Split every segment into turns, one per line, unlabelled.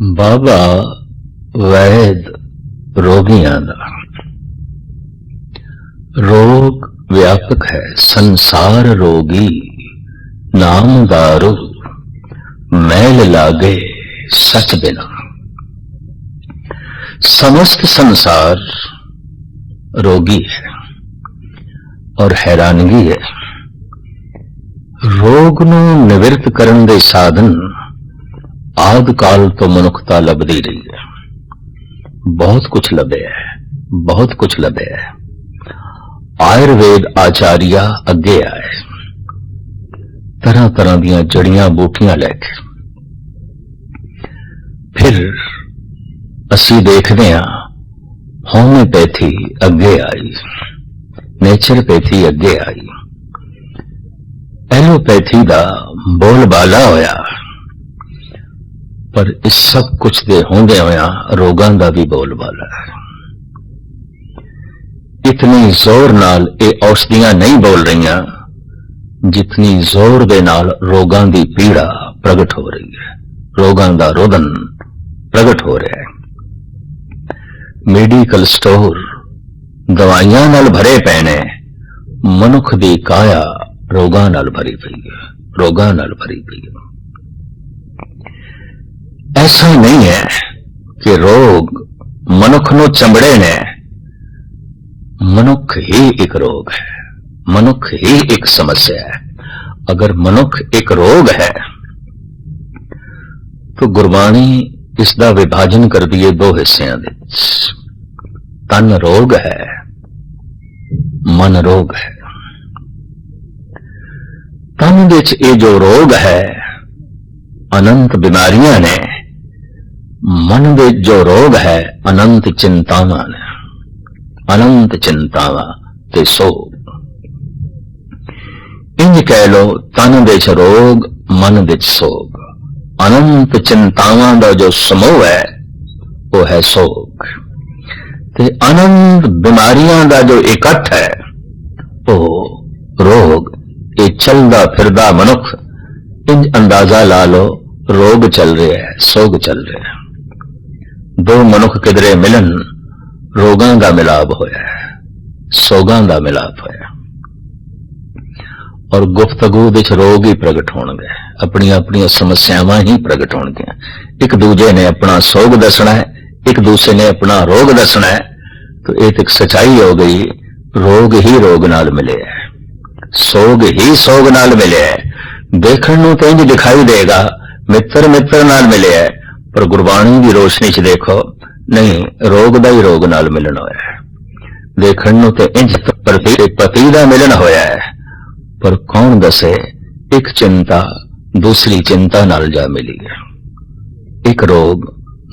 ਬਾਬਾ ਵੈਦ ਰੋਗੀਆਂ ਦਾ ਰੋਗ ਵਿਆਪਕ ਹੈ ਸੰਸਾਰ ਰੋਗੀ ਨਾਮ ਦਾਰੂ ਮੈਲ ਲਾਗੇ ਸਚ ਬਿਨਾ समस्त संसार रोगी है ਔਰ ਹੈਰਾਨਗੀ ਹੈ ਰੋਗ ਨੂੰ ਨਿਵਰਤ ਕਰਨ ਦੇ ਸਾਧਨ ਆਦ ਕਾਲ ਤੋਂ ਮਨੁੱਖਤਾ ਲੱਭਦੀ ਰਹੀ ਹੈ। ਬਹੁਤ ਕੁਝ ਲੱਭਿਆ ਹੈ, ਬਹੁਤ ਕੁਝ ਲੱਭਿਆ ਹੈ। ਆਯੁਰਵੇਦ ਆਚਾਰੀਆ ਅੱਗੇ ਆਏ। ਤਰ੍ਹਾਂ ਤਰ੍ਹਾਂ ਦੀਆਂ ਜੜੀਆਂ ਬੂਟੀਆਂ ਲੈ ਕੇ। ਫਿਰ ਅਸੀਂ ਦੇਖਦੇ ਹਾਂ, ਹੋਮਿਓਪੈਥੀ ਅੱਗੇ ਆਈ, ਨੇਚਰਪੈਥੀ ਅੱਗੇ ਆਈ। ਐਲੋਪੈਥੀ ਦਾ ਬੋਲਬਾਲਾ ਹੋਇਆ। ਪਰ ਇਸ ਸਭ ਕੁਝ ਦੇ ਹੁੰਦੇ ਹੋਇਆ ਰੋਗਾਂ ਦਾ ਵੀ ਬੋਲਬਾਲਾ ਹੈ। ਇਤਨੀ ਜ਼ੋਰ ਨਾਲ ਇਹ ਔਸ਼ਧੀਆਂ ਨਹੀਂ ਬੋਲ ਰਹੀਆਂ, ਜਿਤਨੀ ਜ਼ੋਰ ਦੇ ਨਾਲ ਰੋਗਾਂ ਦੀ ਪੀੜਾ ਪ੍ਰਗਟ ਹੋ ਰਹੀ ਹੈ। ਰੋਗਾਂ ਦਾ ਰੋਦਨ ਪ੍ਰਗਟ ਹੋ ਰਿਹਾ ਹੈ। ਮੈਡੀਕਲ ਸਟੋਰ ਦਵਾਈਆਂ ਨਾਲ ਭਰੇ ਪਏ ਨੇ, ਮਨੁੱਖ ਦੀ ਕਾਇਆ ਰੋਗਾਂ ਨਾਲ ਭਰੀ ਪਈ ਹੈ, ਰੋਗਾਂ ਨਾਲ ਭਰੀ ਪਈ ਹੈ। ਐਸਾ ਨਹੀਂ ਹੈ ਕਿ ਰੋਗ ਮਨੁੱਖ ਨੂੰ ਚੰਬੜੇ ਨੇ ਮਨੁੱਖ ਹੀ ਇੱਕ ਰੋਗ ਹੈ ਮਨੁੱਖ ਹੀ ਇੱਕ ਸਮੱਸਿਆ ਹੈ ਅਗਰ ਮਨੁੱਖ ਇੱਕ ਰੋਗ ਹੈ ਤਾਂ ਗੁਰਬਾਣੀ ਇਸ ਦਾ ਵਿਭਾਜਨ ਕਰਦੀ ਹੈ ਦੋ ਹਿੱਸਿਆਂ ਦੇ ਵਿੱਚ ਤਨ ਰੋਗ ਹੈ ਮਨ ਰੋਗ ਹੈ ਤਨ ਵਿੱਚ ਇਹ ਜੋ ਰੋਗ ਹੈ ਅਨੰਤ ਬਿਮਾਰੀਆਂ ਨੇ ਮਨ ਦੇ ਜੋ ਰੋਗ ਹੈ, ਅਨੰਤ ਚਿੰਤਾਵਾਂ ਨੇ। ਅਨੰਤ ਚਿੰਤਾਵਾਂ ਤੇ ਸੋਗ। ਇੰਜ ਕਹਿ ਲੋ ਤਨ ਵਿੱਚ ਰੋਗ, ਮਨ ਵਿੱਚ ਸੋਗ। ਅਨੰਤ ਚਿੰਤਾਵਾਂ ਦਾ ਜੋ ਸਮੂਹ ਹੈ, ਉਹ ਹੈ ਸੋਗ। ਤੇ ਅਨੰਤ ਬਿਮਾਰੀਆਂ ਦਾ ਜੋ ਇਕੱਠ ਹੈ, ਉਹ ਰੋਗ। ਇਹ ਚੱਲਦਾ ਫਿਰਦਾ ਮਨੁੱਖ, ਇੰਜ ਅੰਦਾਜ਼ਾ ਲਾ ਲੋ ਰੋਗ ਚੱਲ ਰਿਹਾ ਹੈ, ਸੋਗ ਚੱਲ ਰਿਹਾ ਹੈ। ਦੋ ਮਨੁੱਖ ਕਿਧਰੇ ਮਿਲਣ ਰੋਗਾਂ ਦਾ ਮਿਲਾਪ ਹੋਇਆ ਸੋਗਾਂ ਦਾ ਮਿਲਾਪ ਹੋਇਆ ਔਰ ਗੁਫ਼ਤਗੂ ਵਿੱਚ ਰੋਗ ਹੀ ਪ੍ਰਗਟ ਹੋਣਗੇ, ਆਪਣੀਆਂ ਆਪਣੀਆਂ ਸਮੱਸਿਆਵਾਂ ਹੀ ਪ੍ਰਗਟ ਹੋਣਗੀਆਂ। ਇੱਕ ਦੂਜੇ ਨੇ ਆਪਣਾ ਸੋਗ ਦੱਸਣਾ ਹੈ, ਇੱਕ ਦੂਸਰੇ ਨੇ ਆਪਣਾ ਰੋਗ ਦੱਸਣਾ ਹੈ, ਤਾਂ ਇਹ ਤਾਂ ਇੱਕ ਸਚਾਈ ਹੋ ਗਈ, ਰੋਗ ਹੀ ਰੋਗ ਨਾਲ ਮਿਲਿਆ ਸੋਗ ਹੀ ਸੋਗ ਨਾਲ ਮਿਲਿਆ ਦੇਖਣ ਨੂੰ ਤਾਂ ਇੰਜ ਦਿਖਾਈ ਦੇਗਾ, ਮਿੱਤਰ ਮਿੱਤਰ ਨਾਲ ਮਿਲਿਆ ਪਰ ਗੁਰਬਾਣੀ ਦੀ ਰੋਸ਼ਨੀ 'ਚ ਦੇਖੋ, ਨਹੀਂ, ਰੋਗ ਦਾ ਹੀ ਰੋਗ ਨਾਲ ਮਿਲਣ ਹੋਇਆ ਹੈ। ਦੇਖਣ ਨੂੰ ਤੇ ਇੰਜ ਪ੍ਰਤੀ ਪਤੀ ਦਾ ਮਿਲਣ ਹੋਇਆ ਹੈ। ਪਰ ਕੌਣ ਦੱਸੇ, ਇੱਕ ਚਿੰਤਾ ਦੂਸਰੀ ਚਿੰਤਾ ਨਾਲ ਜਾ ਮਿਲੀ ਹੈ। ਇੱਕ ਰੋਗ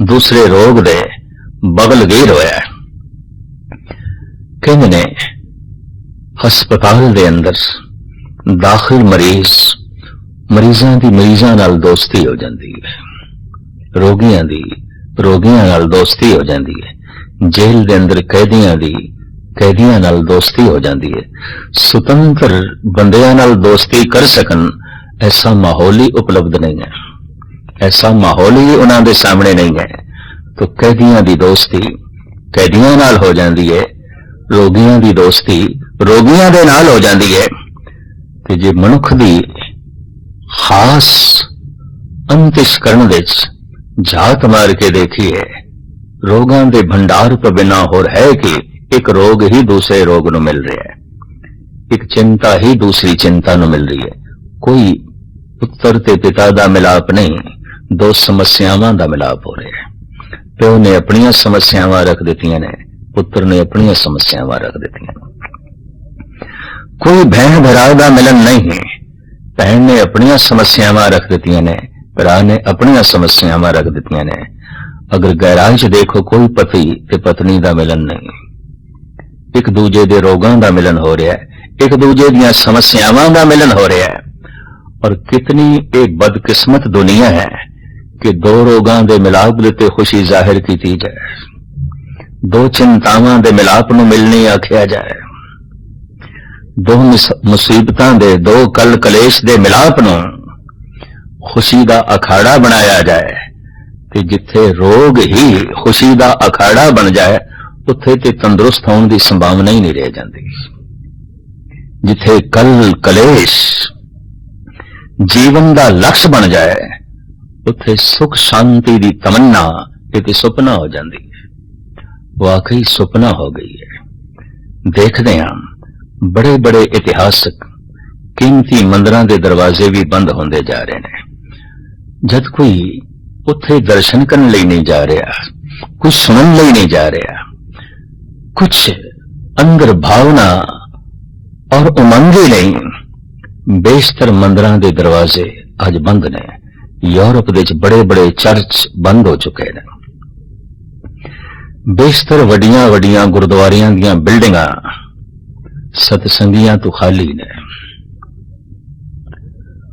ਦੂਸਰੇ ਰੋਗ ਦੇ ਬਗਲ ਗੀਰ ਹੋਇਆ ਹੈ। ਕਹਿੰਦੇ ਨੇ, ਹਸਪਤਾਲ ਦੇ ਅੰਦਰ ਦਾਖਲ ਮਰੀਜ਼ ਮਰੀਜ਼ਾਂ ਦੀ ਮਰੀਜ਼ਾਂ ਨਾਲ ਦੋਸਤੀ ਹੋ ਜਾਂਦੀ ਹੈ। ਰੋਗੀਆਂ ਦੀ, ਰੋਗੀਆਂ ਨਾਲ ਦੋਸਤੀ ਹੋ ਜਾਂਦੀ ਹੈ। ਜੇਲ੍ਹ ਦੇ ਅੰਦਰ ਕੈਦੀਆਂ ਦੀ, ਕੈਦੀਆਂ ਨਾਲ ਦੋਸਤੀ ਹੋ ਜਾਂਦੀ ਹੈ। ਸੁਤੰਤਰ ਬੰਦਿਆਂ ਨਾਲ ਦੋਸਤੀ ਕਰ ਸਕਣ, ਐਸਾ ਮਾਹੌਲ ਹੀ ਉਪਲਬਧ ਨਹੀਂ ਹੈ। ਐਸਾ ਮਾਹੌਲ ਹੀ ਉਹਨਾਂ ਦੇ ਸਾਹਮਣੇ ਨਹੀਂ ਹੈ। ਤਾਂ ਕੈਦੀਆਂ ਦੀ ਦੋਸਤੀ ਕੈਦੀਆਂ ਨਾਲ ਹੋ ਜਾਂਦੀ ਹੈ, ਰੋਗੀਆਂ ਦੀ ਦੋਸਤੀ ਰੋਗੀਆਂ ਦੇ ਨਾਲ ਹੋ ਜਾਂਦੀ ਹੈ। ਤੇ ਜੇ ਮਨੁੱਖ ਦੀ ਖਾਸ ਅੰਤਿਸ਼ ਕਰਨ ਵਿੱਚ ਝਾਤ ਮਾਰ ਕੇ ਦੇਖੀਏ ਰੋਗਾਂ ਦੇ ਭੰਡਾਰ ਤੋਂ ਬਿਨਾ ਹੋਰ ਹੈ ਕਿ ਇੱਕ ਰੋਗ ਹੀ ਦੂਸਰੇ ਰੋਗ ਨੂੰ ਮਿਲ ਰਿਹਾ ਹੈ। ਇੱਕ ਚਿੰਤਾ ਹੀ ਦੂਸਰੀ ਚਿੰਤਾ ਨੂੰ ਮਿਲ ਰਹੀ ਹੈ। ਕੋਈ ਪੁੱਤਰ ਤੇ ਪਿਤਾ ਦਾ ਮਿਲਾਪ ਨਹੀਂ, ਦੋ ਸਮੱਸਿਆਵਾਂ ਦਾ ਮਿਲਾਪ ਹੋ ਰਿਹਾ ਹੈ। ਪਿਓ ਨੇ ਆਪਣੀਆਂ ਸਮੱਸਿਆਵਾਂ ਰੱਖ ਦਿੱਤੀਆਂ ਨੇ, ਪੁੱਤਰ ਨੇ ਆਪਣੀਆਂ ਸਮੱਸਿਆਵਾਂ ਰੱਖ ਦਿੱਤੀਆਂ ਨੇ। ਕੋਈ ਭੈਣ ਭਰਾ ਦਾ ਮਿਲਨ ਨਹੀਂ ਹੈ। ਭੈਣ ਨੇ ਆਪਣੀਆਂ ਸਮੱਸਿਆਵਾਂ ਰੱਖ ਦਿੱਤੀਆਂ ਨੇ ਭਰਾ ਨੇ ਆਪਣੀਆਂ ਸਮੱਸਿਆਵਾਂ ਰੱਖ ਦਿੱਤੀਆਂ ਨੇ। ਅਗਰ ਗਹਿਰਾਈ 'ਚ ਦੇਖੋ ਕੋਈ ਪਤੀ ਤੇ ਪਤਨੀ ਦਾ ਮਿਲਨ ਨਹੀਂ। ਇੱਕ ਦੂਜੇ ਦੇ ਰੋਗਾਂ ਦਾ ਮਿਲਨ ਹੋ ਰਿਹਾ ਹੈ। ਇੱਕ ਦੂਜੇ ਦੀਆਂ ਸਮੱਸਿਆਵਾਂ ਦਾ ਮਿਲਨ ਹੋ ਰਿਹਾ ਹੈ। ਔਰ ਕਿਤਨੀ ਇਹ ਬਦਕਿਸਮਤ ਦੁਨੀਆ ਹੈ ਕਿ ਦੋ ਰੋਗਾਂ ਦੇ ਮਿਲਾਪ ਦੇ ਖੁਸ਼ੀ ਜ਼ਾਹਿਰ ਕੀਤੀ ਜਾਏ। ਦੋ ਚਿੰਤਾਵਾਂ ਦੇ ਮਿਲਾਪ ਨੂੰ ਮਿਲਣੀ ਆਖਿਆ ਜਾਏ। ਦੋ ਮੁਸੀਬਤਾਂ ਦੇ, ਦੋ ਕਲ ਕਲੇਸ਼ ਦੇ ਮਿਲਾਪ ਨੂੰ ਖੁਸ਼ੀ ਦਾ ਅਖਾੜਾ ਬਣਾਇਆ ਜਾਏ, ਤੇ ਜਿੱਥੇ ਰੋਗ ਹੀ ਖੁਸ਼ੀ ਦਾ ਅਖਾੜਾ ਬਣ ਜਾਏ, ਉੱਥੇ ਤੇ ਤੰਦਰੁਸਤ ਹੋਣ ਦੀ ਸੰਭਾਵਨਾ ਹੀ ਨਹੀਂ ਰਹਿ ਜਾਂਦੀ। ਜਿੱਥੇ ਕਲ ਕਲੇਸ਼ ਜੀਵਨ ਦਾ ਲਕਸ਼ ਬਣ ਜਾਏ, ਉੱਥੇ ਸੁਖ ਸ਼ਾਂਤੀ ਦੀ ਤਮੰਨਾ ਕਿਤੇ ਸੁਪਨਾ ਹੋ ਜਾਂਦੀ। ਹੈ ਵਾਕਈ ਸੁਪਨਾ ਹੋ ਗਈ ਹੈ। ਦੇਖਦੇ ਹਾਂ ਬੜੇ ਬੜੇ ਇਤਿਹਾਸਕ, ਕੀਮਤੀ ਮੰਦਰਾਂ ਦੇ ਦਰਵਾਜ਼ੇ ਵੀ ਬੰਦ ਹੁੰਦੇ ਜਾ ਰਹੇ ਨੇ। ਜਦ ਕੋਈ ਉੱਥੇ ਦਰਸ਼ਨ ਕਰਨ ਲਈ ਨਹੀਂ ਜਾ ਰਿਹਾ ਕੁਝ ਸੁਣਨ ਲਈ ਨਹੀਂ ਜਾ ਰਿਹਾ ਕੁਝ ਅੰਦਰ ਭਾਵਨਾ ਔਰ ਉਮੰਗੇ ਲਈ ਬੇਸ਼ਤਰ ਮੰਦਰਾਂ ਦੇ ਦਰਵਾਜ਼ੇ ਅੱਜ ਬੰਦ ਨੇ। ਯੂਰਪ ਦੇ ਵਿੱਚ ਬੜੇ ਬੜੇ ਚਰਚ ਬੰਦ ਹੋ ਚੁੱਕੇ ਨੇ। ਬੇਸ਼ਤਰ ਵੱਡੀਆਂ ਵੱਡੀਆਂ ਗੁਰਦੁਆਰਿਆਂ ਦੀਆਂ ਬਿਲਡਿੰਗਾਂ ਸਤਸੰਗੀਆਂ ਤੋਂ ਖਾਲੀ ਨੇ।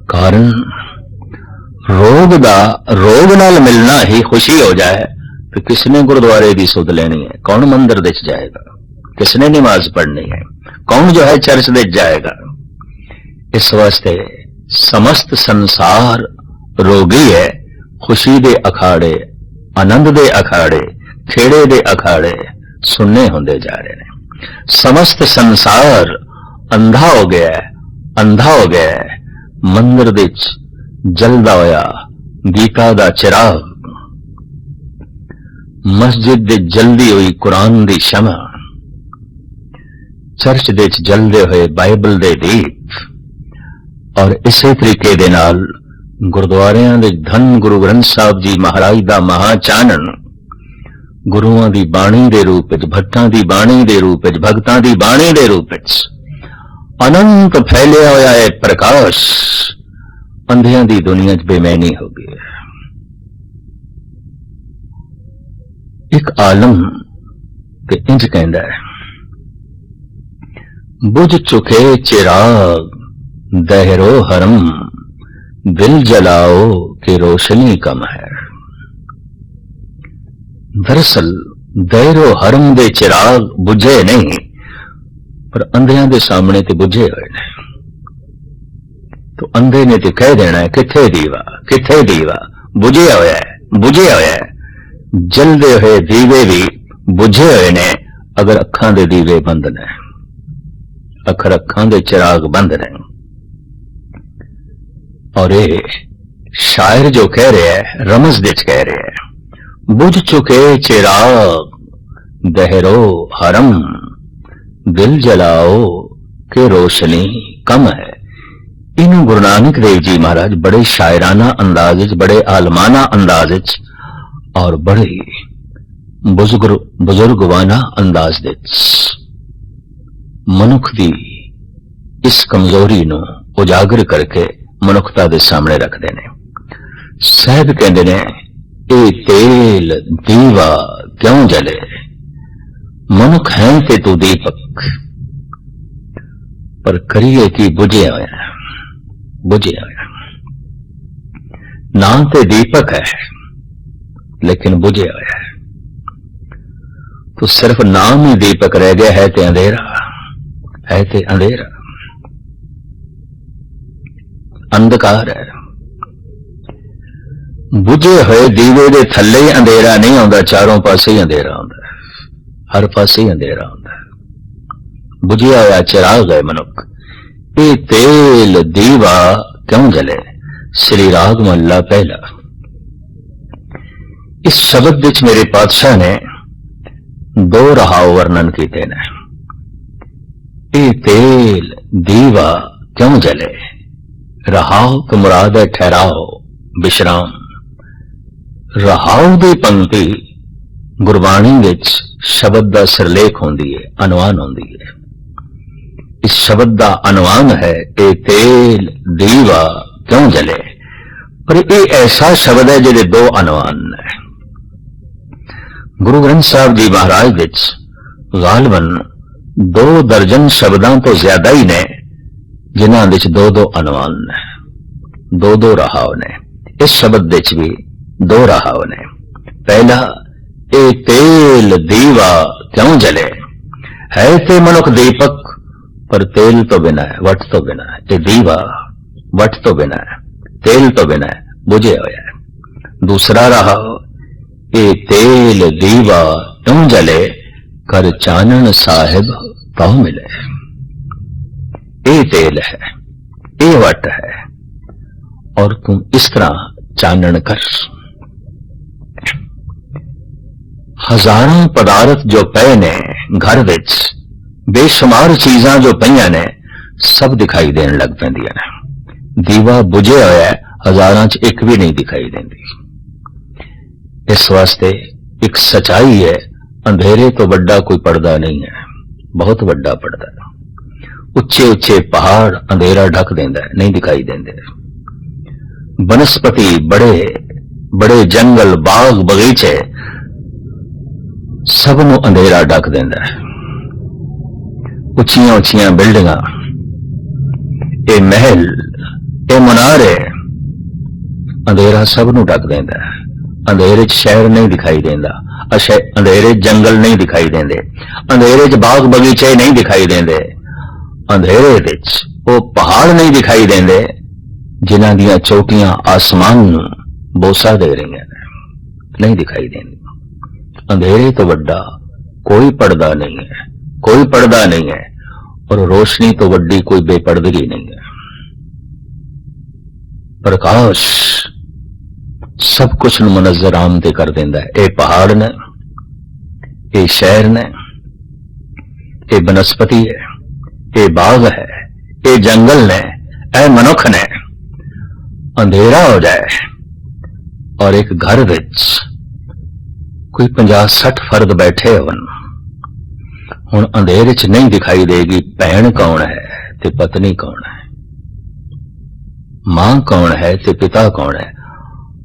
ਕਾਰਨ ਰੋਗ ਦਾ, ਰੋਗ ਨਾਲ ਮਿਲਣਾ ਹੀ ਖੁਸ਼ੀ ਹੋ ਜਾਏ, ਤੇ ਕਿਸਨੇ ਗੁਰਦੁਆਰੇ ਦੀ ਸੁਧ ਲੈਣੀ ਹੈ? ਕੌਣ ਮੰਦਿਰ ਦੇ ਚ ਜਾਏਗਾ? ਕਿਸਨੇ ਨਮਾਜ਼ ਪੜ੍ਹਨੀ ਹੈ? ਕੌਣ ਜੋ ਹੈ ਚਰਚ ਦੇ ਜਾਏਗਾ? ਇਸ ਵਾਸਤੇ ਸਮਸਤ ਸੰਸਾਰ ਰੋਗੀ ਹੈ, ਖੁਸ਼ੀ ਦੇ ਅਖਾੜੇ, ਆਨੰਦ ਦੇ ਅਖਾੜੇ, ਖੇੜੇ ਦੇ ਅਖਾੜੇ ਸੁਣਨੇ ਹੁੰਦੇ ਜਾ ਰਹੇ ਨੇ। ਸਮਸਤ ਸੰਸਾਰ ਅੰਧਾ ਹੋ ਗਿਆ ਹੈ, ਅੰਧਾ ਹੋ ਗਿਆ ਹੈ, ਮੰਦਰ ਵਿੱਚ ਜਲਦਾ ਹੋਇਆ ਗੀਤਾ ਦਾ ਚਿਰਾਗ। ਮਸਜਿਦ ਦੇ ਜਲਦੀ ਹੋਈ ਕੁਰਾਨ ਦੀ ਸ਼ਮਾ। ਚਰਚ ਦੇ ਵਿੱਚ ਜਲਦੇ ਹੋਏ ਬਾਈਬਲ ਦੇ ਦੀਪ। ਔਰ ਇਸੇ ਤਰੀਕੇ ਦੇ ਨਾਲ ਗੁਰਦੁਆਰਿਆਂ ਦੇ ਧੰਨ ਗੁਰੂ ਗ੍ਰੰਥ ਸਾਹਿਬ ਜੀ ਮਹਾਰਾਜ ਦਾ ਮਹਾ ਚਾਨਣ ਗੁਰੂਆਂ ਦੀ ਬਾਣੀ ਦੇ ਰੂਪ ਵਿੱਚ ਭੱਟਾਂ ਦੀ ਬਾਣੀ ਦੇ ਰੂਪ ਵਿੱਚ, ਭਗਤਾਂ ਦੀ ਬਾਣੀ ਦੇ ਰੂਪ ਵਿੱਚ ਅਨੰਤ ਫੈਲਿਆ ਹੋਇਆ ਹੈ ਪ੍ਰਕਾਸ਼। ਅੰਧਿਆਂ ਦੀ ਦੁਨੀਆ 'ਚ ਬੇਮੈਨੀ ਹੋ ਗਈ ਹੈ। ਇੱਕ ਆਲਮ ਤੇ ਇੰਜ ਕਹਿੰਦਾ ਹੈ, ਬੁਝ ਚੁਕੇ ਚਿਰਾਗ, ਦਹਿਰੋ ਹਰਮ, ਦਿਲ ਜਲਾਓ ਕਿ ਰੋਸ਼ਨੀ ਕਮ ਹੈ। ਦਰਅਸਲ ਦਹਿਰੋ ਹਰਮ ਦੇ ਚਿਰਾਗ ਬੁਝੇ ਨਹੀਂ, ਪਰ ਅੰਧਿਆਂ ਦੇ ਸਾਹਮਣੇ ਤੇ ਬੁਝੇ ਹੋਏ ਨੇ। ਤੋ ਅੰਧੇ ਨੇ ਤੇ ਕਹਿ ਦੇਣਾ ਹੈ ਕਿੱਥੇ ਦੀਵਾ ਕਿੱਥੇ ਦੀਵਾ ਬੁਝਿਆ ਹੋਇਆ ਹੈ ਬੁਝਿਆ ਹੋਇਆ ਹੈ ਜਲਦੇ ਹੋਏ ਦੀਵੇ ਵੀ ਬੁਝੇ ਹੋਏ ਨੇ ਅਗਰ ਅੱਖਾਂ ਦੇ ਦੀਵੇ ਬੰਦ ਨੇ ਅਖਰ ਅੱਖਾਂ ਦੇ ਚਿਰਾਗ ਬੰਦ ਨੇ ਔਰ ਇਹ ਸ਼ਾਇਰ ਜੋ ਕਹਿ ਰਿਹਾ ਹੈ ਰਮਜ਼ ਵਿੱਚ ਕਹਿ ਰਿਹਾ ਹੈ ਬੁਝ ਚੁਕੇ ਚਿਰਾਗ ਦਹਿਰੋ ਹਰਮ ਦਿਲ ਜਲਾਓ ਕਿ ਰੋਸ਼ਨੀ ਕਮ ਹੈ ਇਹਨੂੰ ਗੁਰੂ ਨਾਨਕ ਦੇਵ ਜੀ ਮਹਾਰਾਜ ਬੜੇ ਸ਼ਾਇਰਾਨਾ ਅੰਦਾਜ਼ ਵਿੱਚ, ਬੜੇ ਆਲਮਾਨਾ ਅੰਦਾਜ਼ ਵਿੱਚ ਔਰ ਬੜੇ ਬਜ਼ੁਰਗ, ਬਜ਼ੁਰਗਵਾਨਾ ਅੰਦਾਜ਼ ਵਿੱਚ ਮਨੁੱਖ ਦੀ ਇਸ ਕਮਜ਼ੋਰੀ ਨੂੰ ਉਜਾਗਰ ਕਰਕੇ ਮਨੁੱਖਤਾ ਦੇ ਸਾਹਮਣੇ ਰੱਖਦੇ ਨੇ। ਸਾਹਿਬ ਕਹਿੰਦੇ ਨੇ, ਇਹ ਤੇਲ ਦੀਵਾ ਕਿਉਂ ਜਲੇ? ਮਨੁੱਖ ਹੈ ਤੇ ਤੂੰ ਦੀਪਕ। ਪਰ ਕਰੀਏ ਕੀ ਬੁਝਿਆ ਹੋਇਆ? ਹੈ। ਬੁਝਿਆ ਹੋਇਆ ਨਾਂ ਤੇ ਦੀਪਕ ਹੈ ਲੇਕਿਨ ਬੁਝਿਆ ਹੋਇਆ ਹੈ ਤੋ ਸਿਰਫ ਨਾਮ ਹੀ ਦੀਪਕ ਰਹਿ ਗਿਆ ਹੈ ਤੇ ਅੰਧੇਰਾ ਹੈ ਤੇ ਅੰਧੇਰਾ ਅੰਧਕਾਰ ਹੈ ਬੁਝੇ ਹੋਏ ਦੀਵੇ ਦੇ ਥੱਲੇ ਹੀ ਅੰਧੇਰਾ ਨਹੀਂ ਆਉਂਦਾ ਚਾਰੋਂ ਪਾਸੇ ਹੀ ਅੰਧੇਰਾ ਆਉਂਦਾ ਹਰ ਪਾਸੇ ਹੀ ਅੰਧੇਰਾ ਆਉਂਦਾ ਬੁਝਿਆ ਹੋਇਆ ਚਿਰਾਗ ਹੈ ਮਨੁੱਖ ਇਹ ਤੇਲ ਦੀਵਾ ਕਿਉਂ ਜਲੇ? ਸ੍ਰੀ ਰਾਗ ਮਹੱਲਾ ਪਹਿਲਾ। ਇਸ ਸ਼ਬਦ ਵਿੱਚ ਮੇਰੇ ਪਾਤਸ਼ਾਹ ਨੇ ਦੋ ਰਹਾਉ ਵਰਣਨ ਕੀਤੇ ਨੇ। ਇਹ ਤੇਲ ਦੀਵਾ ਕਿਉਂ ਜਲੇ? ਰਹਾਉ ਤੋਂ ਮੁਰਾਦ ਹੈ ਠਹਿਰਾਓ, ਵਿਸ਼ਰਾਮ। ਰਹਾਉ ਦੀ ਪੰਕਤੀ ਗੁਰਬਾਣੀ ਵਿੱਚ ਸ਼ਬਦ ਦਾ ਸਿਰਲੇਖ ਹੁੰਦੀ ਹੈ ਅਨੁਵਾਨ ਹੁੰਦੀ ਹੈ। ਇਸ ਸ਼ਬਦ ਦਾ ਅਨੁਮਾਨ ਹੈ ਇਹ ਤੇਲ ਦੀਵਾ ਕਿਉਂ ਜਲੇ? ਪਰ ਇਹ ਐਸਾ ਸ਼ਬਦ ਹੈ ਜਿਹਦੇ ਦੋ ਅਨੁਮਾਨ ਨੇ। ਗੁਰੂ ਗ੍ਰੰਥ ਸਾਹਿਬ ਜੀ ਮਹਾਰਾਜ ਵਿੱਚ ਗਾਲਬਨ ਦੋ ਦਰਜਨ ਸ਼ਬਦਾਂ ਤੋਂ ਜ਼ਿਆਦਾ ਹੀ ਨੇ, ਜਿਨ੍ਹਾਂ ਵਿੱਚ ਦੋ ਦੋ ਅਨੁਮਾਨ ਨੇ। ਦੋ ਦੋ ਰਹਾਉ ਨੇ। ਇਸ ਸ਼ਬਦ ਵਿੱਚ ਵੀ ਦੋ ਰਹਾਉ ਨੇ। ਪਹਿਲਾ, ਇਹ ਤੇਲ ਦੀਵਾ ਕਿਉਂ ਜਲੇ? ਹੈ ਤੇ ਮਨੁੱਖ ਦੀਪਕ ਪਰ ਤੇਲ ਤੋਂ ਬਿਨਾ ਹੈ ਵਟ ਤੋਂ ਬਿਨਾ ਹੈ ਇਹ ਦੀਵਾ ਵਟ ਤੋਂ ਬਿਨਾ ਹੈ ਤੇਲ ਤੋਂ ਬਿਨਾ ਹੈ ਬੁਝਿਆ ਹੋਇਆ ਹੈ ਦੂਸਰਾ ਰਹਾਉ ਇਹ ਤੇਲ ਦੀਵਾ ਇਉਂ ਜਲੇ ਕਰ ਚਾਨਣ ਸਾਹਿਬ ਪਾਉ ਮਿਲੇ ਇਹ ਤੇਲ ਹੈ ਇਹ ਵਟ ਹੈ ਔਰ ਤੂੰ ਇਸ ਤਰ੍ਹਾਂ ਚਾਨਣ ਕਰ ਹਜ਼ਾਰਾਂ ਪਦਾਰਥ ਜੋ ਪਏ ਨੇ ਘਰ ਵਿੱਚ ਬੇਸ਼ੁਮਾਰ ਚੀਜ਼ਾਂ ਜੋ ਪਈਆਂ ਨੇ, ਸਭ ਦਿਖਾਈ ਦੇਣ ਲੱਗ ਪੈਂਦੀਆਂ ਨੇ। ਦੀਵਾ ਬੁਝਿਆ ਹੋਇਆ ਹਜ਼ਾਰਾਂ 'ਚ ਇੱਕ ਵੀ ਨਹੀਂ ਦਿਖਾਈ ਦਿੰਦੀ। ਇਸ ਵਾਸਤੇ ਇੱਕ ਸਚਾਈ ਹੈ, ਅੰਧੇਰੇ ਤੋਂ ਵੱਡਾ ਕੋਈ ਪਰਦਾ ਨਹੀਂ ਹੈ, ਬਹੁਤ ਵੱਡਾ ਪਰਦਾ ਉੱਚੇ ਉੱਚੇ ਪਹਾੜ ਅੰਧੇਰਾ ਢੱਕ ਦਿੰਦਾ ਨਹੀਂ ਦਿਖਾਈ ਦਿੰਦੇ। ਬਨਸਪਤੀ ਬੜੇ ਬੜੇ ਜੰਗਲ, ਬਾਗ ਬਗੀਚੇ, ਸਭ ਨੂੰ ਅੰਧੇਰਾ ਢੱਕ ਦਿੰਦਾ ਹੈ। ਉੱਚੀਆਂ ਉੱਚੀਆਂ ਬਿਲਡਿੰਗਾਂ। ਇਹ ਮਹਿਲ, ਇਹ ਮਨਾਰੇ ਅੰਧੇਰਾ ਸਭ ਨੂੰ ਢੱਕ ਦਿੰਦਾ ਹੈ। ਅੰਧੇਰੇ 'ਚ ਸ਼ਹਿਰ ਨਹੀਂ ਦਿਖਾਈ ਦਿੰਦਾ। ਅਸ਼ੇ ਅੰਧੇਰੇ ਜੰਗਲ ਨਹੀਂ ਦਿਖਾਈ ਦਿੰਦੇ। ਅੰਧੇਰੇ 'ਚ ਬਾਗ ਬਗੀਚੇ ਨਹੀਂ ਦਿਖਾਈ ਦਿੰਦੇ। ਅੰਧੇਰੇ ਵਿੱਚ ਉਹ ਪਹਾੜ ਨਹੀਂ ਦਿਖਾਈ ਦਿੰਦੇ, ਜਿਨ੍ਹਾਂ ਦੀਆਂ ਚੋਟੀਆਂ ਆਸਮਾਨ ਨੂੰ ਬੋਸਾ ਦੇ ਰਹੀਆਂ ਨਹੀਂ ਦਿਖਾਈ ਦਿੰਦੀਆਂ ਅੰਧੇਰੇ ਤੋਂ ਵੱਡਾ ਕੋਈ ਪਰਦਾ ਨਹੀਂ ਹੈ। ਕੋਈ ਪਰਦਾ ਨਹੀਂ ਹੈ ਔਰ ਰੋਸ਼ਨੀ ਤੋਂ ਵੱਡੀ ਕੋਈ ਬੇਪਰਦਗੀ ਨਹੀਂ ਹੈ। ਪ੍ਰਕਾਸ਼ ਸਭ ਕੁਝ ਨੂੰ ਮਨਜ਼ਰ ਆਮ ਤੇ ਕਰ ਦਿੰਦਾ ਹੈ। ਇਹ ਪਹਾੜ ਨੇ, ਇਹ ਸ਼ਹਿਰ ਨੇ, ਇਹ ਬਨਸਪਤੀ ਹੈ, ਇਹ ਬਾਗ ਹੈ, ਇਹ ਜੰਗਲ ਨੇ, ਇਹ ਮਨੁੱਖ ਨੇ। ਅੰਧੇਰਾ ਹੋ ਜਾਏ ਔਰ ਇੱਕ ਘਰ ਵਿੱਚ ਕੋਈ 50 60 ਫਰਦ ਬੈਠੇ ਹੋਣ। ਹੁਣ ਅੰਧੇਰੇ 'ਚ ਨਹੀਂ ਦਿਖਾਈ ਦੇਗੀ ਭੈਣ ਕੌਣ ਹੈ ਤੇ ਪਤਨੀ ਕੌਣ ਹੈ? ਮਾਂ ਕੌਣ ਹੈ ਤੇ ਪਿਤਾ ਕੌਣ ਹੈ?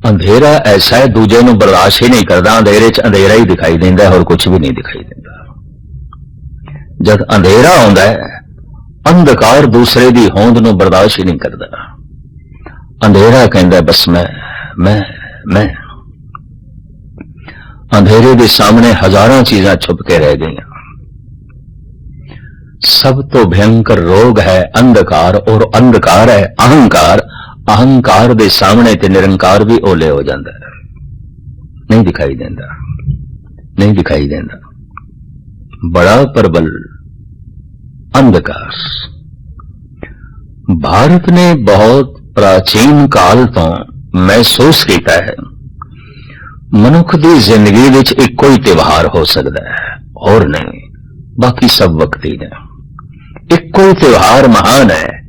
ਅੰਧੇਰਾ ਐਸਾ ਹੈ, ਦੂਜੇ ਨੂੰ ਬਰਦਾਸ਼ਤ ਹੀ ਨਹੀਂ ਕਰਦਾ, ਅੰਧੇਰੇ 'ਚ ਅੰਧੇਰਾ ਹੀ ਦਿਖਾਈ ਦਿੰਦਾ ਹੋਰ ਕੁਝ ਵੀ ਨਹੀਂ ਦਿਖਾਈ ਦਿੰਦਾ। ਜਦ ਅੰਧੇਰਾ ਆਉਂਦਾ ਹੈ, ਅੰਧਕਾਰ ਦੂਸਰੇ ਦੀ ਹੋਂਦ ਨੂੰ ਬਰਦਾਸ਼ਤ ਹੀ ਨਹੀਂ ਕਰਦਾ। ਅੰਧੇਰਾ ਕਹਿੰਦਾ ਬਸ ਮੈਂ ਮੈਂ ਮੈਂ। ਅੰਧੇਰੇ ਦੇ ਸਾਹਮਣੇ ਹਜ਼ਾਰਾਂ ਚੀਜ਼ਾਂ ਛੁਪ ਕੇ ਰਹਿ ਗਈਆਂ। ਸਭ ਤੋਂ ਭਿਆੰਕਰ ਰੋਗ ਹੈ ਅੰਧਕਾਰ, ਔਰ ਅੰਧਕਾਰ ਹੈ ਅਹੰਕਾਰ। ਅਹੰਕਾਰ ਦੇ ਸਾਹਮਣੇ ਤੇ ਨਿਰੰਕਾਰ ਵੀ ਓਲੇ ਹੋ ਜਾਂਦਾ ਹੈ। ਨਹੀਂ ਦਿਖਾਈ ਦਿੰਦਾ। ਨਹੀਂ ਦਿਖਾਈ ਦਿੰਦਾ। ਬੜਾ ਪਰਬਲ ਅੰਧਕਾਰ। ਭਾਰਤ ਨੇ ਬਹੁਤ ਪ੍ਰਾਚੀਨ ਕਾਲ ਤੋਂ ਮਹਿਸੂਸ ਕੀਤਾ ਹੈ, ਮਨੁੱਖ ਦੀ ਜ਼ਿੰਦਗੀ ਵਿੱਚ ਇੱਕੋ ਹੀ ਤਿਉਹਾਰ ਹੋ ਸਕਦਾ ਹੈ, ਹੋਰ ਨਹੀਂ, ਬਾਕੀ ਸਭ ਵਕਤੀ ਨੇ। ਇੱਕੋ ਹੀ ਤਿਉਹਾਰ ਮਹਾਨ ਹੈ।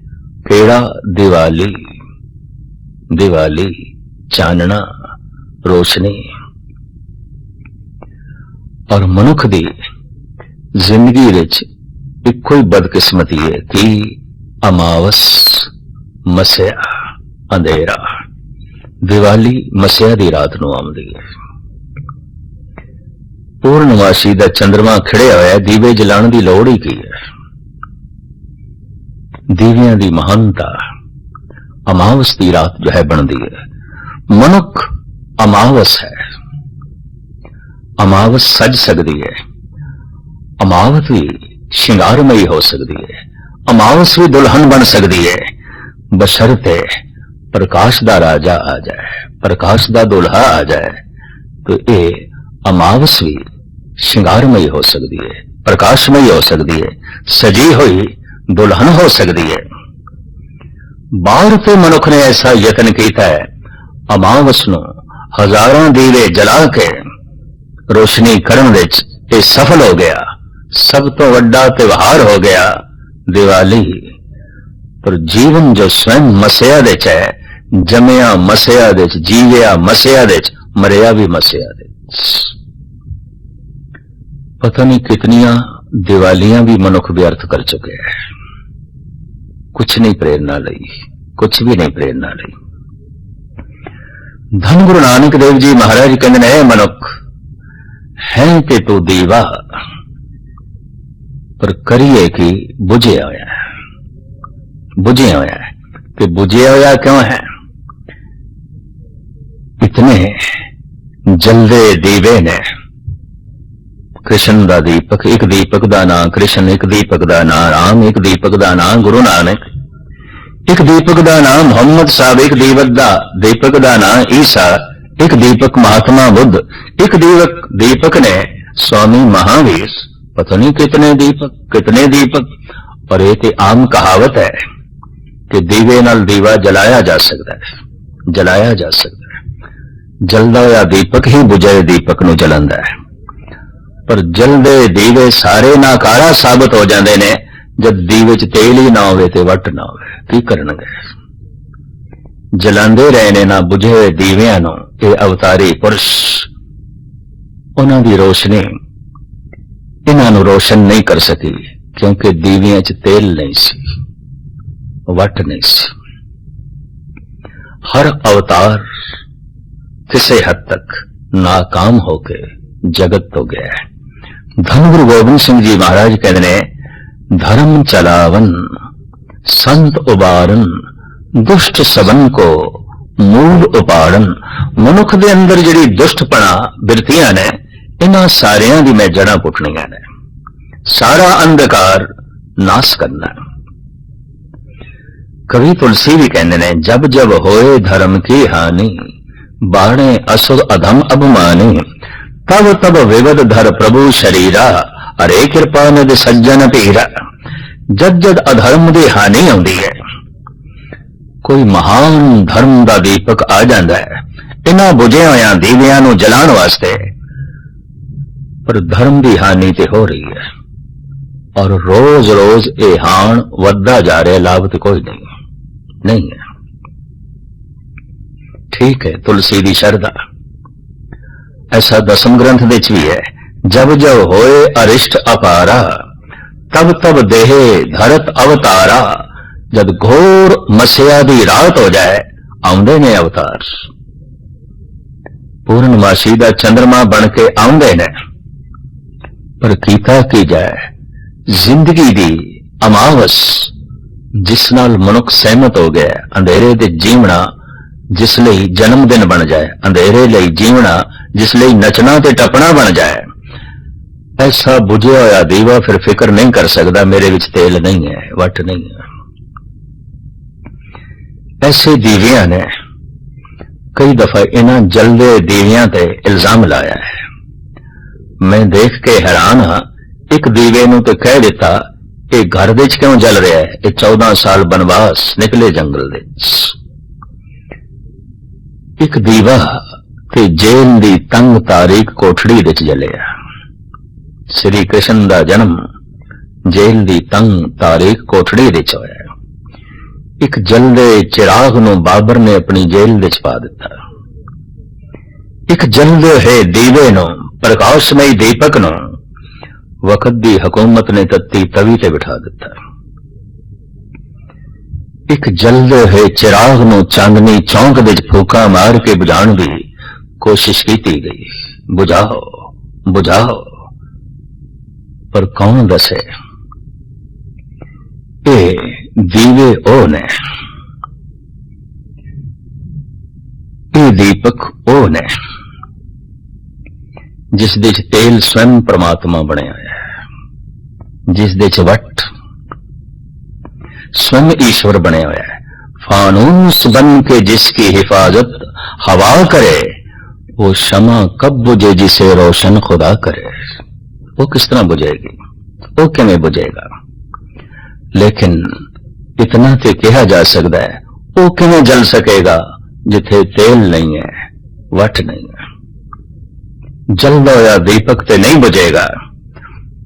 ਕਿਹੜਾ ਦੀਵਾਲੀ? ਦੀਵਾਲੀ, ਚਾਨਣਾ, ਰੋਸ਼ਨੀ। ਔਰ ਮਨੁੱਖ ਦੀ ਜ਼ਿੰਦਗੀ ਵਿੱਚ ਇੱਕੋ ਹੀ ਬਦਕਿਸਮਤੀ ਹੈ ਕਿ ਅਮਾਵਸ ਮਸਿਆ, ਅੰਧੇਰਾ। ਦੀਵਾਲੀ ਮਸਿਆ ਦੀ ਰਾਤ ਨੂੰ ਆਉਂਦੀ ਹੈ। ਪੂਰਨਮਾਸ਼ੀ ਦਾ ਚੰ드ਰਮਾ ਖਿੜਿਆ ਹੋਇਆ ਦੀਵੇ ਜਲਾਉਣ ਦੀ ਲੋੜ ਹੀ ਕੀ ਹੈ? ਦੀਵਿਆਂ ਦੀ ਮਹਾਨਤਾ। ਅਮਾਵਸ ਦੀ ਰਾਤ ਜੋ ਹੈ ਬਣਦੀ ਹੈ। ਮਨੁੱਖ ਅਮਾਵਸ ਹੈ। ਅਮਾਵਸ ਸਜ ਸਕਦੀ ਹੈ। ਅਮਾਵਸ ਵੀ ਸ਼ਿੰਗਾਰਮਈ ਹੋ ਸਕਦੀ ਹੈ। ਅਮਾਵਸ ਵੀ ਦੁਲਹਨ ਬਣ ਸਕਦੀ ਹੈ। ਬਸ਼ਰਤੇ ਪ੍ਰਕਾਸ਼ ਦਾ ਰਾਜਾ ਆ ਜਾਏ। ਪ੍ਰਕਾਸ਼ ਦਾ ਦੁਲਹਾ ਆ ਜਾਏ। ਤੇ ਇਹ ਅਮਾਵਸ ਵੀ ਸ਼ਿੰਗਾਰਮਈ ਹੋ ਸਕਦੀ ਹੈ। ਪ੍ਰਕਾਸ਼ਮਈ ਹੋ ਸਕਦੀ ਹੈ। ਸਜੀ ਹੋਈ ਦੁਲਹਨ ਹੋ ਸਕਦੀ ਹੈ ਬਾਹਰ ਤੇ ਮਨੁੱਖ ਨੇ ਐਸਾ ਯਤਨ ਕੀਤਾ ਹੈ, ਅਮਾਵਸ ਨੂੰ ਹਜ਼ਾਰਾਂ ਦੀਵੇ ਜਲਾ ਕੇ ਰੋਸ਼ਨੀ ਕਰਨ ਵਿੱਚ ਇਹ ਸਫਲ ਹੋ ਗਿਆ। ਸਭ ਤੋਂ ਵੱਡਾ ਤਿਉਹਾਰ ਹੋ ਗਿਆ ਦੀਵਾਲੀ। ਪਰ ਜੀਵਨ ਜੋ ਸਵੈੰ ਮਸਿਆ ਦੇ ਚ ਹੈ, ਜੰਮਿਆ ਮਸਿਆ ਦੇ ਚ, ਜੀਵਿਆ ਮਸਿਆ ਦੇ ਚ, ਮਰਿਆ ਵੀ ਮਸਿਆ ਦੇ ਪਤਾ ਨਹੀਂ ਕਿਤਨੀਆਂ ਦੀਵਾਲੀਆਂ ਵੀ ਮਨੁੱਖ ਵਿਅਰਥ ਕਰ ਚੁੱਕੇ ਹੈ। ਕੁਛ ਨਹੀਂ ਪ੍ਰੇਰਣਾ ਲਈ, ਕੁਛ ਵੀ ਨਹੀਂ ਪ੍ਰੇਰਣਾ ਲਈ। ਧੰਨ ਗੁਰੂ ਨਾਨਕ ਦੇਵ ਜੀ ਮਹਾਰਾਜ ਕਹਿੰਦੇ ਨੇ "ਇਹ ਮਨੁੱਖ, ਹੈ ਤੇ ਤੂੰ ਦੇਵਾ ਪਰ ਕਰੀਏ ਕਿ ਬੁਝਿਆ ਹੋਇਆ ਹੈ। ਬੁਝਿਆ ਹੋਇਆ ਹੈ। ਤੇ ਬੁਝਿਆ ਹੋਇਆ ਕਿਉਂ ਹੈ? ਇਤਨੇ ਜਲਦੇ ਦੀਵੇ ਨੇ। ਕ੍ਰਿਸ਼ਨ ਦਾ ਦੀਪਕ ਇੱਕ ਦੀਪਕ ਦਾ ਨਾਮ ਕ੍ਰਿਸ਼ਨ ਇੱਕ ਦੀਪਕ ਦਾ ਨਾਮ ਰਾਮ ਇੱਕ ਦੀਪਕ ਦਾ ਨਾਮ ਗੁਰੂ ਨਾਨਕ ਇੱਕ ਦੀਪਕ ਦਾ ਨਾਮ ਮੁਹੰਮਦ ਸਾਹਿਬ ਇੱਕ ਦੀਪਕ ਦਾ ਦੀਪਕ ਦਾ ਨਾਮ ਈਸਾ ਇੱਕ ਦੀਪਕ ਮਹਾਤਮਾ ਬੁੱਧ ਇੱਕ ਦੀਪਕ ਦੀਪਕ ਨੇ स्वामी महावीर पता नहीं कितने दीपक कितने दीपक और ये ते आम कहावत है ਕਿ ਦੀਵੇ ਨਾਲ ਦੀਵਾ ਜਲਾਇਆ ਜਾ ਸਕਦਾ ਹੈ ਜਲਾਇਆ ਜਾ ਸਕਦਾ ਹੈ ਜਲਦਾ ਹੋਇਆ ਦੀਪਕ ਹੀ ਬੁਝੇ ਦੀਪਕ ਨੂੰ ਜਲਾਉਂਦਾ ਹੈ ਪਰ ਜਲਦੇ ਦੀਵੇ ਸਾਰੇ ਨਾਕਾਰਾ ਸਾਬਤ ਹੋ ਜਾਂਦੇ ਨੇ। ਜਦ ਦੀਵੇ 'ਚ ਤੇਲ ਹੀ ਨਾ ਹੋਵੇ ਤੇ ਵੱਟ ਨਾ ਹੋਵੇ, ਕੀ ਕਰਨਗੇ? ਜਲਾਉਂਦੇ ਰਹੇ ਨੇ ਨਾ ਬੁਝੇ ਹੋਏ ਦੀਵਿਆਂ ਨੂੰ, ਇਹ ਅਵਤਾਰੀ ਪੁਰਸ਼। ਉਹਨਾਂ ਦੀ ਰੋਸ਼ਨੀ, ਇਹਨਾਂ ਨੂੰ ਰੋਸ਼ਨ ਨਹੀਂ ਕਰ ਸਕੀ, ਕਿਉਂਕਿ ਦੀਵਿਆਂ 'ਚ ਤੇਲ ਨਹੀਂ ਸੀ, ਵੱਟ ਨਹੀਂ ਸੀ। ਹਰ ਅਵਤਾਰ ਕਿਸੇ ਹੱਦ ਤੱਕ ਨਾਕਾਮ ਹੋ ਕੇ ਜਗਤ ਤੋਂ ਗਿਆ ਹੈ। ਧੰਨ ਗੁਰੂ ਗੋਬਿੰਦ ਸਿੰਘ ਜੀ ਮਹਾਰਾਜ ਕਹਿੰਦੇ ਨੇ ਧਰਮ ਚਲਾਵਨ ਸੰਤ ਉਬਾਰਨ ਦੁਸ਼ਟ ਸਬਨ ਕੋ ਮੂਲ ਉਪਾੜਨ ਮਨੁੱਖ ਦੇ ਅੰਦਰ ਜਿਹੜੀ ਦੁਸ਼ਟਪਣਾ ਬਿਰਤੀਆਂ ਨੇ ਇਹਨਾਂ ਸਾਰਿਆਂ ਦੀ ਮੈਂ ਜੜਾਂ ਪੁੱਟਣੀਆਂ ਨੇ ਸਾਰਾ ਅੰਧਕਾਰ ਨਾਸ ਕਰਨਾ ਕਵੀ ਤੁਲਸੀ ਵੀ ਕਹਿੰਦੇ ਨੇ ਜਬ ਜਬ ਹੋਏ ਧਰਮ ਕੀ ਹਾਨੀ ਬਾਣੇ ਅਸੁਰ ਅਧਮ ਅਭਮਾਨੀ ਤਬ ਤਬ ਵਿਗਦ ਧਰ ਪ੍ਰਭੂ ਸ਼ਰੀਰਾ ਅਰੇ ਕਿਰਪਾ ਨਿਧ ਸੱਜਣ ਪੀਰਾ ਜਦ ਜਦ ਅਧਰਮ ਦੀ ਹਾਨੀ ਆਉਂਦੀ ਹੈ ਕੋਈ ਮਹਾਨ ਧਰਮ ਦਾ ਦੀਪਕ ਆ ਜਾਂਦਾ ਹੈ। ਇਹਨਾਂ ਬੁਝੇ ਹੋਇਆਂ ਦੀਵਿਆਂ ਨੂੰ ਜਲਾਉਣ ਵਾਸਤੇ। ਪਰ ਧਰਮ ਦੀ ਹਾਨੀ ਤੇ ਹੋ ਰਹੀ ਹੈ। ਔਰ ਰੋਜ਼-ਰੋਜ਼ ਇਹ ਹਾਨ ਵੱਧਦਾ ਜਾ ਰਿਹਾ ਲਾਭ ਤੇ ਕੋਈ ਨਹੀਂ। ਨਹੀਂ ਹੈ। ਠੀਕ ਹੈ, ਤੁਲਸੀ ਦੀ ਸ਼ਰਧਾ। ਐਸਾ ਦਸਮ ਗ੍ਰੰਥ ਵਿੱਚ ਵੀ ਹੈ, ਜਬ ਜਬ ਹੋਏ ਅਰਿਸ਼ਟ ਅਪਾਰਾ, ਤਬ ਤਬ ਦੇਹ ਧਰਤ ਅਵਤਾਰਾ, ਜਦ ਘੋਰ ਮਸਿਆ ਦੀ ਰਾਤ ਹੋ ਜਾਏ, ਆਉਂਦੇ ਨੇ ਅਵਤਾਰ। ਪੂਰਨਮਾਸ਼ੀ ਦਾ ਚੰਦਰਮਾ ਬਣ ਕੇ ਆਉਂਦੇ ਨੇ, ਪਰ ਕੀਤਾ ਕੀ ਜਾਏ? ਜ਼ਿੰਦਗੀ ਦੀ ਅਮਾਵਸ, ਜਿਸ ਨਾਲ ਮਨੁੱਖ ਸਹਿਮਤ ਹੋ ਗਿਆ, ਅੰਧੇਰੇ ਦੇ ਜੀਵਣਾ, ਜਿਸ ਲਈ ਜਨਮ ਦਿਨ ਬਣ ਜਾਏ, ਅੰਧੇਰੇ ਲਈ ਜੀਵਣਾ ਜਿਸ ਲਈ ਨਚਣਾ ਤੇ ਟੱਪਣਾ ਬਣ ਜਾਏ। ਐਸਾ ਬੁਝਿਆ ਹੋਇਆ ਦੀਵਾ ਫਿਰ ਫਿਕਰ ਨਹੀਂ ਕਰ ਸਕਦਾ, ਮੇਰੇ ਵਿੱਚ ਤੇਲ ਨਹੀਂ ਹੈ, ਵਟ ਨਹੀਂ ਹੈ। ਐਸੇ ਦੀਵਿਆਂ ਨੇ ਕਈ ਦਫਾ ਇਹਨਾਂ ਜਲਦੇ ਦੀਵਿਆਂ ਤੇ ਇਲਜ਼ਾਮ ਲਾਇਆ ਹੈ। ਮੈਂ ਦੇਖ ਕੇ ਹੈਰਾਨ ਹਾਂ, ਇੱਕ ਦੀਵੇ ਨੂੰ ਤੇ ਕਹਿ ਦਿੱਤਾ, ਇਹ ਘਰ ਵਿੱਚ ਕਿਉਂ ਜਲ ਰਿਹਾ ਹੈ? ਇਹ 14 ਸਾਲ ਬਨਵਾਸ ਨਿਕਲੇ ਜੰਗਲ ਦੇ ਇੱਕ ਦੀਵਾ ਤੇ ਜੇਲ ਦੀ ਤੰਗ ਤਾਰੀਖ ਕੋਠੜੀ ਵਿੱਚ ਜਲਿਆ ਸ੍ਰੀ ਕ੍ਰਿਸ਼ਨ ਦਾ ਜਨਮ ਜੇਲ ਦੀ ਤੰਗ ਤਾਰੀਖ ਕੋਠੜੀ ਵਿੱਚ ਹੋਇਆ ਇੱਕ ਜਲਦੇ ਚਿਰਾਗ ਨੂੰ ਬਾਬਰ ਨੇ ਆਪਣੀ ਜੇਲ ਵਿੱਚ ਪਾ ਦਿੱਤਾ। ਇੱਕ ਜਲਦੇ ਹੈ ਦੀਵੇ ਨੂੰ, ਪ੍ਰਕਾਸ਼ਮਈ ਦੀਪਕ ਨੂੰ ਵਕਤ ਦੀ ਹਕੂਮਤ ਨੇ ਤੱਤੀ ਤਵੀ ਤੇ ਬਿਠਾ ਦਿੱਤਾ। ਇੱਕ ਜਲਦੇ ਹੋਏ ਚਿਰਾਗ ਨੂੰ ਚਾਂਦਨੀ ਚੌਂਕ ਵਿੱਚ ਫੂਕਾ ਮਾਰ ਕੇ ਬੁਝਾਉਣ ਦੀ کوشش کی تھی۔ گئی بجھاؤ بجھاؤ۔ پر کون دسے؟ اے دیوے او نے۔ اے دیپک او نے۔ جس دچ تیل سوئم پرماتما بنیا ہے جس دچ وٹ سوئم ایشور بنے ہوا ہے فانوس بن کے جس کی حفاظت ہوا کرے۔ وہ شمع کب بجھے جسے روشن خدا کرے۔ وہ کس طرح بجھے گی؟ وہ کیمیں بجھے گا؟ لیکن اتنا تو کہا جا سکتا ہے، وہ کیمیں جل سکے گا جتھے تیل نہیں ہے، وٹ نہیں ہے؟ جل یا دیپک تے نہیں بجے گا،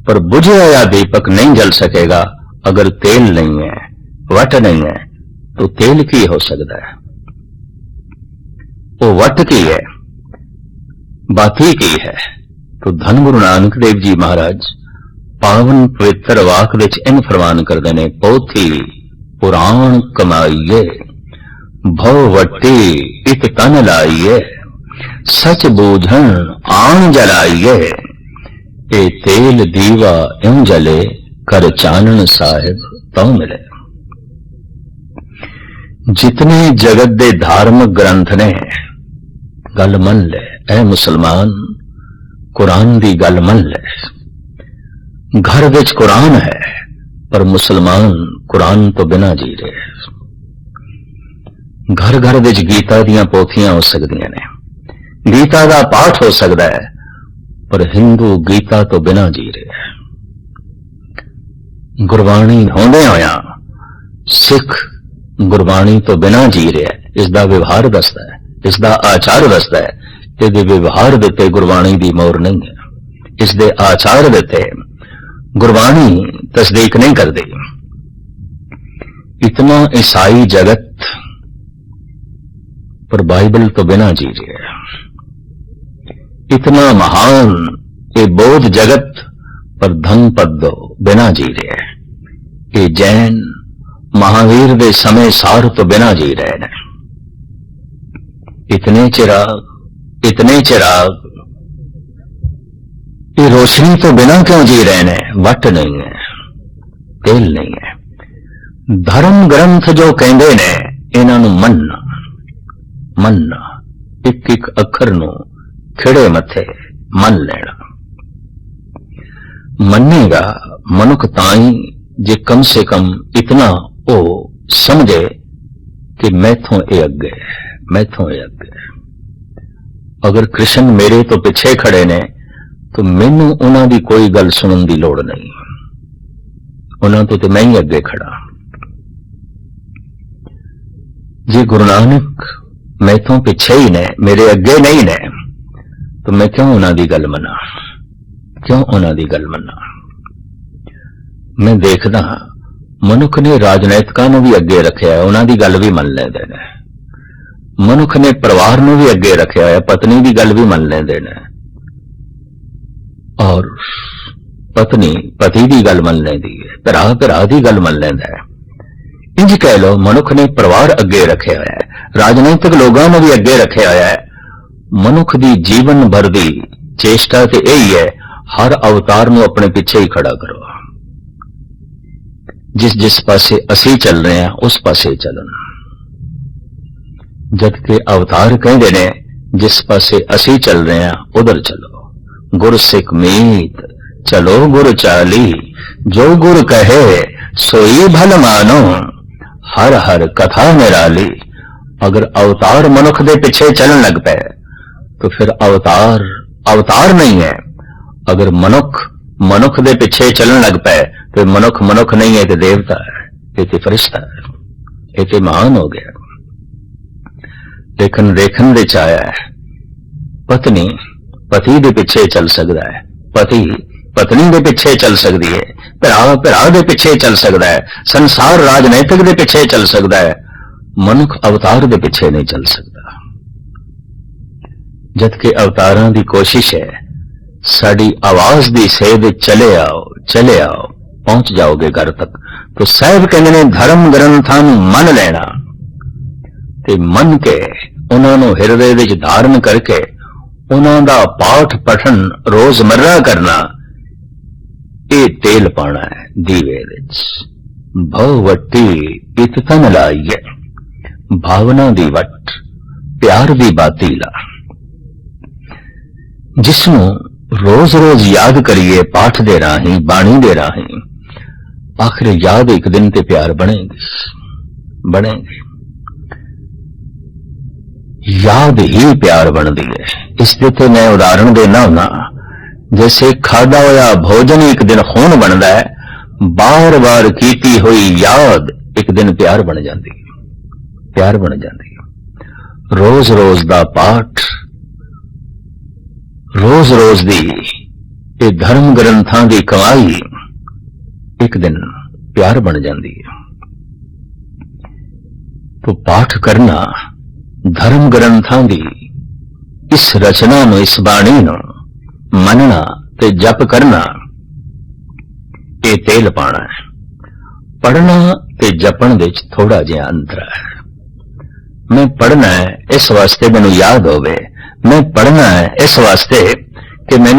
پر بجھے یا دیپک نہیں جل سکے گا، اگر تیل نہیں ہے، وٹ نہیں ہے، تو تیل کی ہو سکتا ہے۔ وہ وٹ کی ہے؟ बाती की है तो धन गुरु नानक देव जी महाराज पावन पवित्र वाक विच इन फरमान करते ने पोथी पुराण कमाइए भव वट्टी एक तन लाइए सच बूझन आन जलाइए ए तेल दीवा यूं जले कर चानन साहिब तो मिले ਜਿਤਨੇ ਜਗਤ ਦੇ ਧਾਰਮਿਕ ਗ੍ਰੰਥ ਨੇ ਗੱਲ ਮੰਨ ਲੈ ਐ ਮੁਸਲਮਾਨ, ਕੁਰਾਨ ਦੀ ਗੱਲ ਮੰਨ ਲੈ। ਘਰ ਵਿੱਚ ਕੁਰਾਨ ਹੈ, ਪਰ ਮੁਸਲਮਾਨ ਕੁਰਾਨ ਤੋਂ ਬਿਨਾ ਜੀ ਰਿਹਾ। ਘਰ ਘਰ ਵਿੱਚ ਗੀਤਾ ਦੀਆਂ ਪੋਥੀਆਂ ਹੋ ਸਕਦੀਆਂ ਨੇ। ਗੀਤਾ ਦਾ ਪਾਠ ਹੋ ਸਕਦਾ ਹੈ, ਪਰ ਹਿੰਦੂ ਗੀਤਾ ਤੋਂ ਬਿਨਾਂ ਜੀ ਰਿਹਾ। ਗੁਰਬਾਣੀ ਹੁੰਦੇ ਹੋਇਆ ਸਿੱਖ ਗੁਰਬਾਣੀ ਤੋਂ ਬਿਨਾਂ ਜੀ ਰਿਹਾ ਹੈ। ਇਸ ਦਾ ਵਿਵਹਾਰ ਦੱਸਦਾ ਹੈ, ਇਸ ਦਾ ਆਚਾਰ ਦੱਸਦਾ ਹੈ ਇਹਦੇ ਵਿਵਹਾਰ ਦਿੱਤੇ ਗੁਰਬਾਣੀ ਦੀ ਮੋਹਰ ਨਹੀਂ ਹੈ। ਇਸ ਦੇ ਆਚਾਰ ਦਿੱਤੇ ਗੁਰਬਾਣੀ ਤਸਦੀਕ ਨਹੀਂ ਕਰਦੀ। ਇਤਨਾ ਈਸਾਈ ਜਗਤ ਪਰ ਬਾਈਬਲ ਤੋਂ ਬਿਨਾਂ ਜੀ ਰਿਹਾ ਇਤਨਾ ਮਹਾਨ ਇਹ ਬੋਧ ਜਗਤ ਪਰ ਧਨ ਪਦ ਬਿਨਾਂ ਜੀ ਰਿਹਾ ਇਹ ਜੈਨ ਮਹਾਵੀਰ ਦੇ ਸਮੇਂ ਸਾਰ ਤੋਂ ਬਿਨਾਂ ਜੀ ਰਹੇ ਨੇ। ਇਤਨੇ ਚਿਰਾਗ ਇਤਨੇ ਚਿਰਾਗ ਇਹ ਰੋਸ਼ਨੀ ਤੋਂ ਬਿਨਾਂ ਕਿਉਂ ਜੀ ਰਹੇ ਨੇ ਵਟ ਨਹੀਂ ਹੈ ਤੇਲ ਨਹੀਂ ਹੈ ਧਰਮ ਗ੍ਰੰਥ ਜੋ ਕਹਿੰਦੇ ਨੇ ਇਹਨਾਂ ਨੂੰ ਮੰਨਣਾ ਮੰਨਣਾ ਇੱਕ ਇੱਕ ਅੱਖਰ ਨੂੰ ਖਿੜੇ ਮੱਥੇ ਮੰਨ ਲੈਣਾ ਮੰਨੇਗਾ ਮਨੁੱਖ ਤਾਂ ਹੀ ਜੇ ਕਮ ਸੇ ਕਮ ਇਤਨਾ ਉਹ ਸਮਝੇ ਕਿ ਮੈਥੋਂ ਇਹ ਅੱਗੇ ਹੈ, ਮੈਥੋਂ ਇਹ ਅੱਗੇ ਅਗਰ ਕ੍ਰਿਸ਼ਨ ਮੇਰੇ ਤੋਂ ਪਿੱਛੇ ਖੜੇ ਨੇ ਤਾਂ ਮੈਨੂੰ ਉਹਨਾਂ ਦੀ ਕੋਈ ਗੱਲ ਸੁਣਨ ਦੀ ਲੋੜ ਨਹੀਂ। ਉਹਨਾਂ ਤੋਂ ਤੇ ਮੈਂ ਹੀ ਅੱਗੇ ਖੜਾ। ਜੇ ਗੁਰੂ ਨਾਨਕ ਮੈਥੋਂ ਪਿੱਛੇ ਹੀ ਨੇ ਮੇਰੇ ਅੱਗੇ ਨਹੀਂ ਨੇ ਤਾਂ ਮੈਂ ਕਿਉਂ ਉਹਨਾਂ ਦੀ ਗੱਲ ਮੰਨਾਂ? ਕਿਉਂ ਉਹਨਾਂ ਦੀ ਗੱਲ ਮੰਨਾਂ? ਮੈਂ ਦੇਖਦਾ ਹਾਂ, ਮਨੁੱਖ ਨੇ ਰਾਜਨੈਤਿਕਾਂ ਨੂੰ ਵੀ ਅੱਗੇ ਰੱਖਿਆ ਉਹਨਾਂ ਦੀ ਗੱਲ ਵੀ ਮੰਨ ਲੈਂਦੇ ਨੇ। ਮਨੁੱਖ ਨੇ ਪਰਿਵਾਰ ਨੂੰ ਵੀ ਅੱਗੇ ਰੱਖਿਆ ਹੋਇਆ, ਪਤਨੀ ਦੀ ਗੱਲ ਵੀ ਮੰਨ ਲੈਂਦੇ ਨੇ। ਔਰ ਪਤਨੀ, ਪਤੀ ਦੀ ਗੱਲ ਮੰਨ ਲੈਂਦੀ ਹੈ, ਭਰਾ ਭਰਾ ਦੀ ਗੱਲ ਮੰਨ ਲੈਂਦਾ ਹੈ। ਇੰਜ ਕਹਿ ਲਓ, ਮਨੁੱਖ ਨੇ ਪਰਿਵਾਰ ਅੱਗੇ ਰੱਖਿਆ ਹੋਇਆ ਹੈ, ਰਾਜਨੀਤਿਕ ਲੋਕਾਂ ਨੂੰ ਵੀ ਅੱਗੇ ਰੱਖਿਆ ਹੋਇਆ ਹੈ। ਮਨੁੱਖ ਦੀ ਜੀਵਨ ਭਰ ਦੀ ਚੇਸ਼ਟਾ ਤੇ ਇਹ ਹੀ ਹੈ, ਹਰ ਅਵਤਾਰ ਨੂੰ ਆਪਣੇ ਪਿੱਛੇ ਹੀ ਖੜਾ ਕਰੋ। ਜਿਸ ਜਿਸ ਪਾਸੇ ਅਸੀਂ ਚੱਲ ਰਹੇ ਹਾਂ, ਉਸ ਪਾਸੇ ਚੱਲਣ। ਜਦ ਕਿ ਅਵਤਾਰ ਕਹਿੰਦੇ ਨੇ, ਜਿਸ ਪਾਸੇ ਅਸੀਂ ਚੱਲ ਰਹੇ ਹਾਂ, ਉਧਰ ਚਲੋ। ਗੁਰ ਸਿੱਖ ਮੀਤ, ਚਲੋ ਗੁਰ ਚਾਲੀ, ਜੋ ਗੁਰ ਕਹੇ, ਸੋਈ ਭਲ ਮਾਨੋ। ਹਰ ਹਰ ਕਥਾ ਨਿਰਾਲੀ, ਅਗਰ ਅਵਤਾਰ ਮਨੁੱਖ ਦੇ ਪਿੱਛੇ ਚੱਲਣ ਲੱਗ ਪਏ, ਤਾਂ ਫਿਰ ਅਵਤਾਰ ਅਵਤਾਰ ਨਹੀਂ ਹੈ। ਅਗਰ ਮਨੁੱਖ ਮਨੁੱਖ ਦੇ ਪਿੱਛੇ ਚੱਲਣ ਲੱਗ ਪਏ, ਤੇ ਮਨੁੱਖ ਮਨੁੱਖ ਨਹੀਂ ਹੈ ਤੇ ਦੇਵਤਾ ਹੈ, ਇਹ ਤੇ ਫਰਿਸ਼ਤਾ ਹੈ, ਇਹ ਤੇ ਮਹਾਨ ਹੋ ਗਿਆ। ਲੇਕਿਨ ਦੇਖਣ ਦੇ ਚ ਆਇਆ ਹੈ ਪਤਨੀ ਪਤੀ ਦੇ ਪਿੱਛੇ ਚੱਲ ਸਕਦਾ ਹੈ ਪਤੀ ਪਤਨੀ ਦੇ ਪਿੱਛੇ ਚੱਲ ਸਕਦੀ ਹੈ ਭਰਾ ਭਰਾ ਦੇ ਪਿੱਛੇ ਚੱਲ ਸਕਦਾ ਹੈ ਸੰਸਾਰ ਰਾਜਨੀਤਿਕ ਦੇ ਪਿੱਛੇ ਚੱਲ ਸਕਦਾ ਹੈ ਮਨੁੱਖ ਅਵਤਾਰ ਦੇ ਪਿੱਛੇ ਨਹੀਂ ਚੱਲ ਸਕਦਾ ਜਦ ਕਿ ਅਵਤਾਰਾਂ ਦੀ ਕੋਸ਼ਿਸ਼ ਹੈ ਸਾਡੀ ਆਵਾਜ਼ ਦੀ ਸੇਧ ਚਲੇ ਆਓ ਚਲੇ ਆਓ ਪਹੁੰਚ ਜਾਓਗੇ ਘਰ ਤੱਕ ਤੋ ਸਾਹਿਬ ਕਹਿੰਦੇ ਨੇ ਧਰਮ ਗ੍ਰੰਥਾਂ ਨੂੰ ਮੰਨ ਲੈਣਾ ਤੇ ਮੰਨ ਕੇ ਉਹਨਾਂ ਨੂੰ ਹਿਰਦੇ ਵਿੱਚ ਧਾਰਨ ਕਰਕੇ ਉਹਨਾਂ ਦਾ ਪਾਠ ਪਠਨ ਰੋਜ਼ਮਰਰਾ ਕਰਨਾ, ਇਹ ਤੇਲ ਪਾਣਾ ਹੈ ਦੀਵੇ ਵਿੱਚ। ਭਉ ਵੱਟੀ ਲਾਈਏ, ਭਾਵਨਾ ਦੀ ਵੱਟ, ਪਿਆਰ ਦੀ ਬਾਤੀ ਲਾ। ਜਿਸ ਨੂੰ ਰੋਜ਼-ਰੋਜ਼ ਯਾਦ ਕਰੀਏ ਪਾਠ ਦੇ ਰਾਹੀਂ, ਬਾਣੀ ਦੇ ਰਾਹੀਂ, ਆਖਰ ਯਾਦ ਇੱਕ ਦਿਨ ਤੇ ਪਿਆਰ ਬਣੇਗੀ ਬਣੇਗੀ। ਯਾਦ ਹੀ ਪਿਆਰ ਬਣਦੀ ਹੈ। ਇਸ ਦੇ ਤੇ ਮੈਂ ਉਦਾਹਰਣ ਦੇਣਾ ਹੁਣਾ ਜੈਸੇ ਖਾਦਾ ਹੋਇਆ ਭੋਜਨ ਇੱਕ ਦਿਨ ਖੂਨ ਬਣਦਾ ਹੈ, ਬਾਰ-ਬਾਰ ਕੀਤੀ ਹੋਈ ਯਾਦ ਇੱਕ ਦਿਨ ਪਿਆਰ ਬਣ ਜਾਂਦੀ ਹੈ। ਪਿਆਰ ਬਣ ਜਾਂਦੀ ਹੈ। ਰੋਜ਼-ਰੋਜ਼ ਦਾ ਪਾਠ, ਰੋਜ਼-ਰੋਜ਼ ਦੀ ਇਹ ਧਰਮ ਗ੍ਰੰਥਾਂ ਦੀ ਕਮਾਈ ਇੱਕ ਦਿਨ ਪਿਆਰ ਬਣ ਜਾਂਦੀ ਹੈ। ਤੋ ਪਾਠ ਕਰਨਾ ਧਰਮ ਗ੍ਰੰਥਾਂ ਦੀ ਇਸ ਰਚਨਾ ਨੂੰ, ਇਸ ਬਾਣੀ ਨੂੰ ਮੰਨਣਾ ਤੇ ਜਪ ਕਰਨਾ, ਇਹ ਤੇਲ ਪਾਣਾ ਹੈ। ਪੜਨਾ ਤੇ ਜਪਣ ਵਿੱਚ ਥੋੜਾ ਜਿਹਾ ਅੰਤਰ ਹੈ। ਮੈਂ ਪੜਨਾ ਹੈ ਇਸ ਵਾਸਤੇ ਮੈਨੂੰ ਯਾਦ ਹੋਵੇ। ਮੈਂ ਪੜਨਾ ਹੈ ਇਸ ਵਾਸਤੇ ਕਿ ਮੈਨੂੰ